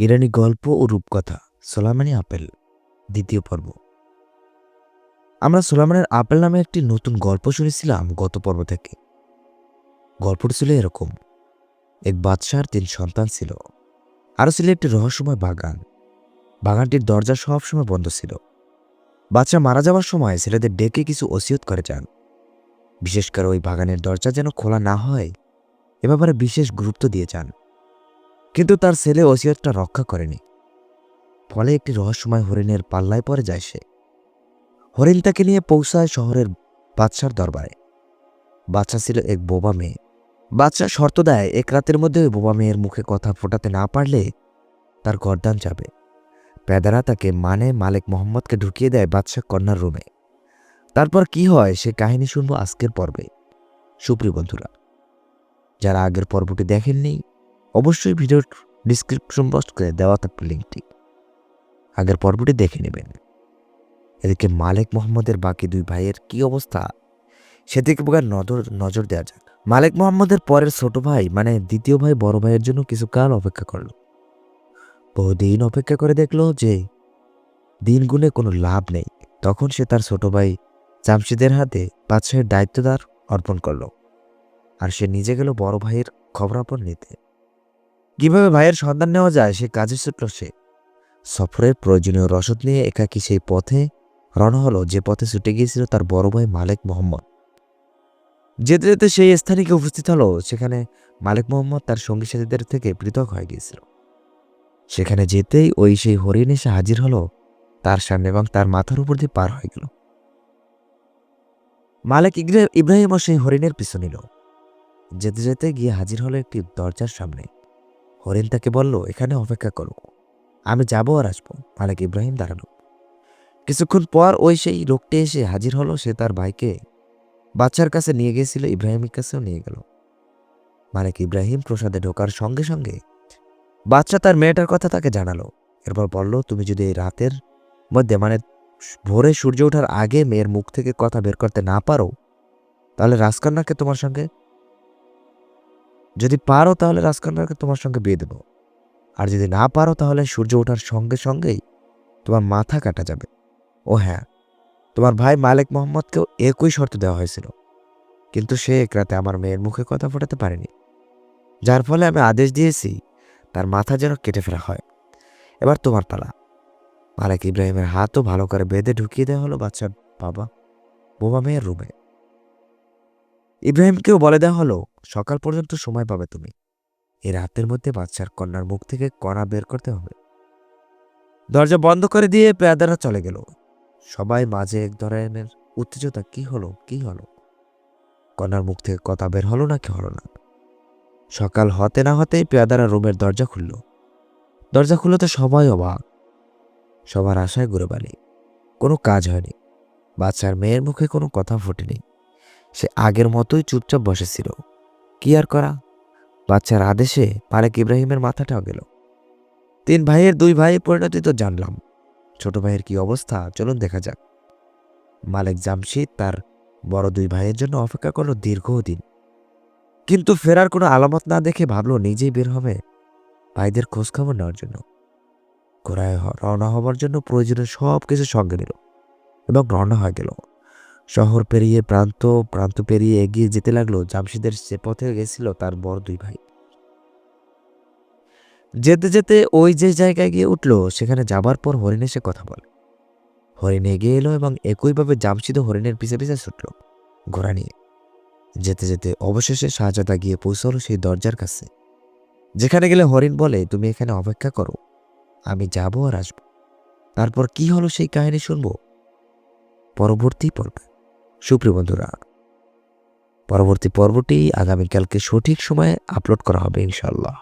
ইরানি গল্প ও রূপকথা, সোলামানি আপেল, দ্বিতীয় পর্ব। আমরা সোলামানের আপেল নামে একটি নতুন গল্প শুনেছিলাম গত পর্ব থেকে। গল্পটি ছিল এরকম। এক বাদশার তিন সন্তান ছিল। আরও ছিল একটি রহস্যময় বাগান। বাগানটির দরজা সবসময় বন্ধ ছিল। বাচ্চা মারা যাওয়ার সময় ছেলেদের ডেকে কিছু ওসিয়ত করে যান। বিশেষ করে ওই বাগানের দরজা যেন খোলা না হয়, এ ব্যাপারে বিশেষ গুরুত্ব দিয়ে যান। কিন্তু তার ছেলে ওসিয়তটা রক্ষা করেনি। ফলে একটি রহস্যময় হরিণের পাল্লায় পড়ে যায় সে। হরিণ তাকে নিয়ে পৌঁছায় শহরের বাদশার দরবারে। বাচ্চা ছিল এক বোবা মেয়ে। বাচ্চা শর্ত দেয়, এক রাতের মধ্যে ওই বোবা মেয়ের মুখে কথা ফোটাতে না পারলে তার গরদান যাবে। পেদারা তাকে মানে মালিক মোহাম্মদকে ঢুকিয়ে দেয় বাদশাহ কন্যার রুমে। তারপর কি হয়, সে কাহিনী শুনব আজকের পর্বে। সুপ্রিয় বন্ধুরা, যারা আগের পর্বটি দেখেননি অবশ্যই ভিডিওর ডিসক্রিপশন বক্স করে দেওয়া থাকবে লিঙ্কটি আগের পর্বটি দেখে নেবেন। এদিকে মালিক মোহাম্মদের বাকি দুই ভাইয়ের কি অবস্থা? সেদিকে বোকার নজর নজর দেওয়া যাক। মালিক মোহাম্মদের পরের ছোট ভাই মানে দ্বিতীয় ভাই বড় ভাইয়ের জন্য কিছু কাল অপেক্ষা করল। বহুদিন অপেক্ষা করে দেখল যে দিন গুনে কোনো লাভ নেই। তখন সে তার ছোট ভাই জামশিদের হাতে বাদশাহের দায়িত্বদার অর্পণ করল। আর সে নিজে গেল বড় ভাইয়ের খবরাপন নিতে। কীভাবে ভাইয়ের সন্ধান নেওয়া যায় সে কাজে ছুটল সে। সফরের প্রয়োজনীয় রসদ নিয়ে একাকি সেই পথে রওনা হলো, যে পথে ছুটে গিয়েছিল তার বড় ভাই মালিক মোহাম্মদ। যেতে যেতে সেই স্থানে গিয়ে উপস্থিত হলো, সেখানে মালিক মোহাম্মদ তার সঙ্গী সাথীদের থেকে পৃথক হয়ে গিয়েছিল। সেখানে যেতেই ওই সেই হরিণ এসে হাজির হলো, তার সামনে এবং তার মাথার উপর দিয়ে পার হয়ে গেল। মালিক ইব্রাহিমও সেই হরিণের পিছু নিল। যেতে যেতে গিয়ে হাজির হলো একটি দরজার সামনে। হরিণ তাকে বলল, এখানে অপেক্ষা করো। আমি যাব আর আসব। মালিক ইব্রাহিম দাঁড়াল। কিছুক্ষণ পর ওই সেই লোকটি এসে হাজির হলো। সে তার ভাইকে বাচ্চার কাছে নিয়ে গিয়েছিল, ইব্রাহিমের কাছেও নিয়ে গেল। মালিক ইব্রাহিম প্রসাদে ঢোকার সঙ্গে সঙ্গে বাচ্চা তার মেয়েটার কথা তাকে জানালো। এরপর বলল, তুমি যদি এই রাতের মধ্যে মানে ভোরে সূর্য ওঠার আগে মেয়ের মুখ থেকে কথা বের করতে না পারো, তাহলে রাজকন্যাকে তোমার সঙ্গে যদি পারো তাহলে রাজকন্যাকে তোমার সঙ্গে বিয়ে দেবো। আর যদি না পারো তাহলে সূর্য ওঠার সঙ্গে সঙ্গেই তোমার মাথা কাটা যাবে। ও হ্যাঁ তোমার ভাই মালিক মোহাম্মদকেও একই শর্ত দেওয়া হয়েছিল। কিন্তু সে এক রাতে আমার মেয়ের মুখে কথা ফোটাতে পারেনি। যার ফলে আমি আদেশ দিয়েছি, তার মাথা যেন কেটে ফেলা হয়। এবার তোমার পালা। মালিক ইব্রাহিমের হাতও ভালো করে বেঁধে ঢুকিয়ে দেওয়া হলো বাচ্চার বাবা, বোবা মেয়ের রুমে। ইব্রাহিমকেও বলে দেওয়া হলো, সকাল পর্যন্ত সময় পাবে তুমি। এই রাতের মধ্যে বাচ্চার কন্যার মুখ থেকে কণা বের করতে হবে। দরজা বন্ধ করে দিয়ে পেয়াদারা চলে গেল। সবাই মাঝে এক ধরনের উত্তেজতা, কি হলো? কি হলো? কন্যার মুখ থেকে কথা বের হলো না, কি হলো না? সকাল হতে না হতেই পেয়াদারা রুমের দরজা খুলল। দরজা খুললো তো সবাই অবাক। সবার আশায় ঘুরে বালি কোনো কাজ হয়নি। বাচ্চার মেয়ের মুখে কোনো কথা ফোটেনি। সে আগের মতোই চুপচাপ বসেছিল। কি আর করা? বাচ্চার আদেশে পারেক ইব্রাহিমের মাথাটাও গেল। তিন ভাইয়ের দুই ভাই পরিণতি তো জানলাম। ছোট ভাইয়ের কি অবস্থা? চলুন দেখা যাক। মালিক জামশিদ তার বড় দুই ভাইয়ের জন্য অপেক্ষা করল দীর্ঘদিন। কিন্তু ফেরার কোনো আলামত না দেখে ভাবলো নিজেই বের হবে ভাইদের খোঁজখবর নেওয়ার জন্য। ঘোড়ায় রওনা হবার জন্য প্রয়োজনীয় সব কিছু সঙ্গে নিল এবং রওনা হয়ে গেল। শহর পেরিয়ে প্রান্ত প্রান্ত পেরিয়ে এগিয়ে যেতে লাগল জামশিদের যে পথে গেছিল তার বড় দুই ভাই। যেতে যেতে ওই যে জায়গায় গিয়ে উঠল, সেখানে যাবার পর হরিণ এসে কথা বলে। হরিণ এগিয়ে এলো এবং একইভাবে জামশিদ হরিণের পিছে পিছে ছুটল, ঘোড়া নিয়ে। যেতে যেতে অবশেষে শাহজাদা গিয়ে পৌঁছলো সেই দরজার কাছে। যেখানে গেলে হরিণ বলে, তুমি এখানে অপেক্ষা করো, আমি যাব আর আসব। তারপর কি হলো সেই কাহিনী শুনব? পরবর্তী পর্বে। সুপ্রিয় বন্ধুরা পরবর্তী পর্বটি আগামীকালকে সঠিক সময়ে আপলোড করা হবে ইনশাল্লাহ